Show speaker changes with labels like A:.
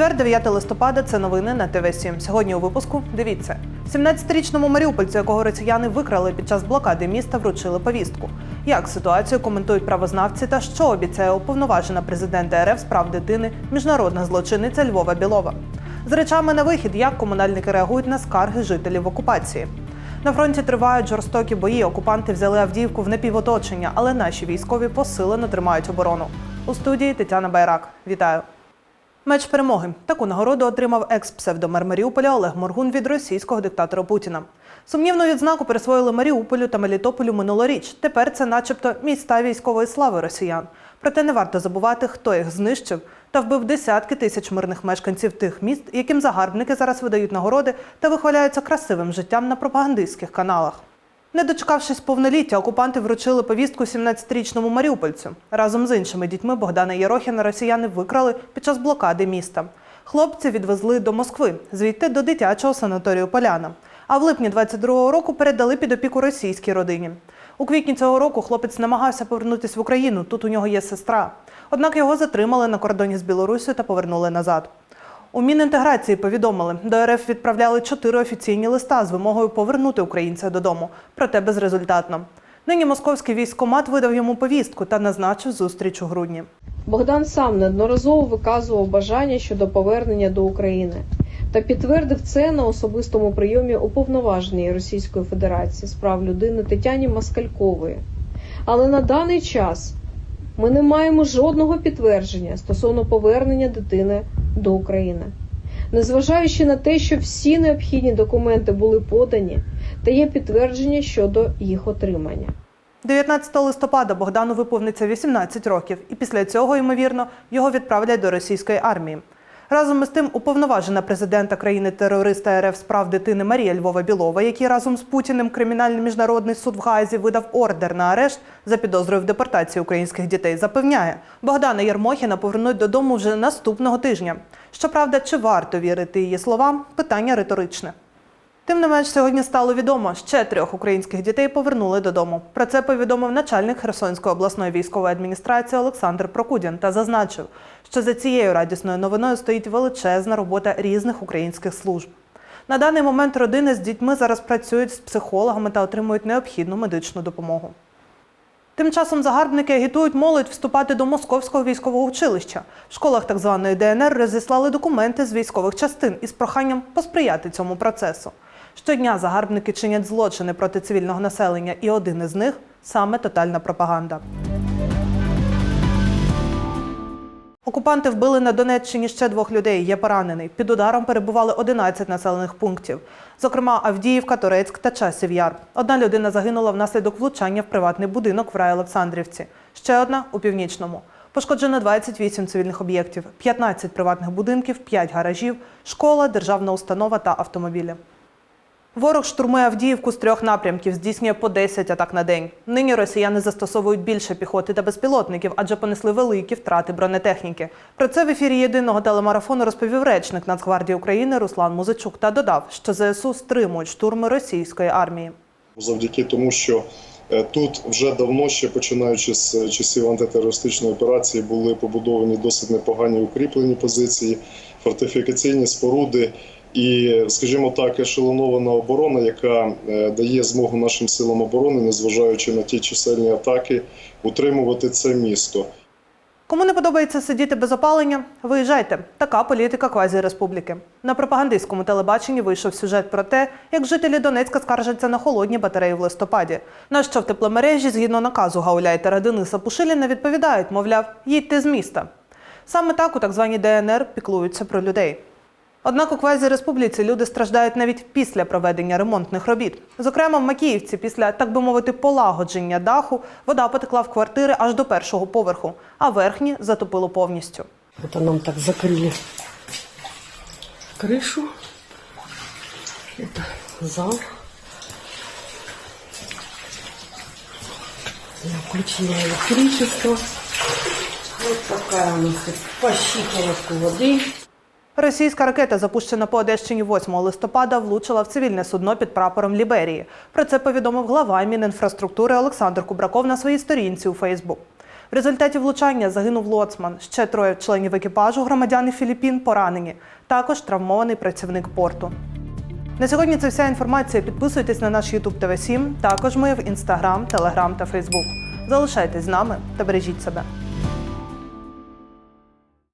A: Четвер, 9 листопада. Це новини на ТВ 7 Сьогодні у випуску дивіться. 17-річному маріупольцю, якого росіяни викрали під час блокади міста, вручили повістку. Як ситуацію коментують правознавці та що обіцяє уповноважена президента РФ з прав дитини, міжнародна злочинниця Львова Білова. З речами на вихід, як комунальники реагують на скарги жителів окупації. На фронті тривають жорстокі бої. Окупанти взяли Авдіївку в напівоточення, але наші військові посилено тримають оборону. У студії Тетяна Байрак. Вітаю. Меч перемоги. Таку нагороду отримав екс-псевдомер Маріуполя Олег Моргун від російського диктатора Путіна. Сумнівну відзнаку присвоїли Маріуполю та Мелітополю минулоріч. Тепер це, начебто, міста військової слави росіян. Проте не варто забувати, хто їх знищив та вбив десятки тисяч мирних мешканців тих міст, яким загарбники зараз видають нагороди та вихваляються красивим життям на пропагандистських каналах. Не дочекавшись повноліття, окупанти вручили повістку 17-річному маріупольцю. Разом з іншими дітьми Богдана Єрохіна росіяни викрали під час блокади міста. Хлопці відвезли до Москви, звідти до дитячого санаторію Поляна. А в липні 22-го року передали під опіку російській родині. У квітні цього року хлопець намагався повернутися в Україну. Тут у нього є сестра. Однак його затримали на кордоні з Білоруссю та повернули назад. У Мінінтеграції повідомили, до РФ відправляли чотири офіційні листа з вимогою повернути українця додому, проте безрезультатно. Нині московський військкомат видав йому повістку та назначив зустріч у грудні.
B: Богдан сам неодноразово виказував бажання щодо повернення до України та підтвердив це на особистому прийомі уповноваженій Російської Федерації з прав людини Тетяні Москалькової. Але на даний час ми не маємо жодного підтвердження стосовно повернення дитини до України. Незважаючи на те, що всі необхідні документи були подані, та є підтвердження щодо їх отримання.
A: 19 листопада Богдану виповниться 18 років, і після цього, ймовірно, його відправлять до російської армії. Разом із тим, уповноважена президента країни-терориста РФ справ дитини Марія Львова Білова, який разом з Путіним кримінальний міжнародний суд в Гаазі видав ордер на арешт за підозрою в депортації українських дітей, запевняє, Богдана Єрмохіна повернуть додому вже наступного тижня. Щоправда, чи варто вірити її словам? Питання риторичне. Тим не менш, сьогодні стало відомо, ще трьох українських дітей повернули додому. Про це повідомив начальник Херсонської обласної військової адміністрації Олександр Прокудін та зазначив, що за цією радісною новиною стоїть величезна робота різних українських служб. На даний момент родини з дітьми зараз працюють з психологами та отримують необхідну медичну допомогу. Тим часом загарбники агітують молодь вступати до московського військового училища. В школах так званої ДНР розіслали документи з військових частин із проханням посприяти цьому процесу. Щодня загарбники чинять злочини проти цивільного населення, і один із них саме тотальна пропаганда. Окупанти вбили на Донеччині ще двох людей. Є поранений. Під ударом перебували 11 населених пунктів, зокрема Авдіївка, Торецьк та Часів Яр. Одна людина загинула внаслідок влучання в приватний будинок в рай Олександрівці. Ще одна у північному. Пошкоджено 28 цивільних об'єктів, 15 приватних будинків, 5 гаражів, школа, державна установа та автомобілі. Ворог штурмує Авдіївку з трьох напрямків, здійснює по 10 атак на день. Нині росіяни застосовують більше піхоти та безпілотників, адже понесли великі втрати бронетехніки. Про це в ефірі єдиного телемарафону розповів речник Нацгвардії України Руслан Музичук та додав, що ЗСУ стримують штурми російської армії.
C: завдяки тому, що е, тут вже давно, ще починаючи з часів антитерористичної операції, були побудовані досить непогані укріплені позиції, фортифікаційні споруди. І, скажімо так, ешелонована оборона, яка е, дає змогу нашим силам оборони, незважаючи на ті чисельні атаки, утримувати це місто.
A: Кому не подобається сидіти без опалення, виїжджайте. Така політика квазі-республіки. На пропагандистському телебаченні вийшов сюжет про те, як жителі Донецька скаржаться на холодні батареї в листопаді. На що в тепломережі, згідно наказу гауляйтера Дениса Пушиліна, відповідають, мовляв, їдьте з міста. Саме так у так званій ДНР піклуються про людей. Однак у квазі-республіці люди страждають навіть після проведення ремонтних робіт. Зокрема, в Макіївці, після, так би мовити, полагодження даху, вода потекла в квартири аж до першого поверху, а верхні затопило повністю.
D: Это нам так закрыли крышу. Это зал. Я включила электричество. Вот такая у нас тут по щиколотку воды.
A: Російська ракета, запущена по Одещині 8 листопада, влучила в цивільне судно під прапором Ліберії. Про це повідомив глава Мінінфраструктури Олександр Кубраков на своїй сторінці у Фейсбук. В результаті влучання загинув лоцман. Ще троє членів екіпажу громадяни Філіппін поранені. Також травмований працівник порту. На сьогодні це вся інформація. Підписуйтесь на наш YouTube TV 7 Також ми в Instagram, Telegram та Facebook. Залишайтесь з нами та бережіть себе.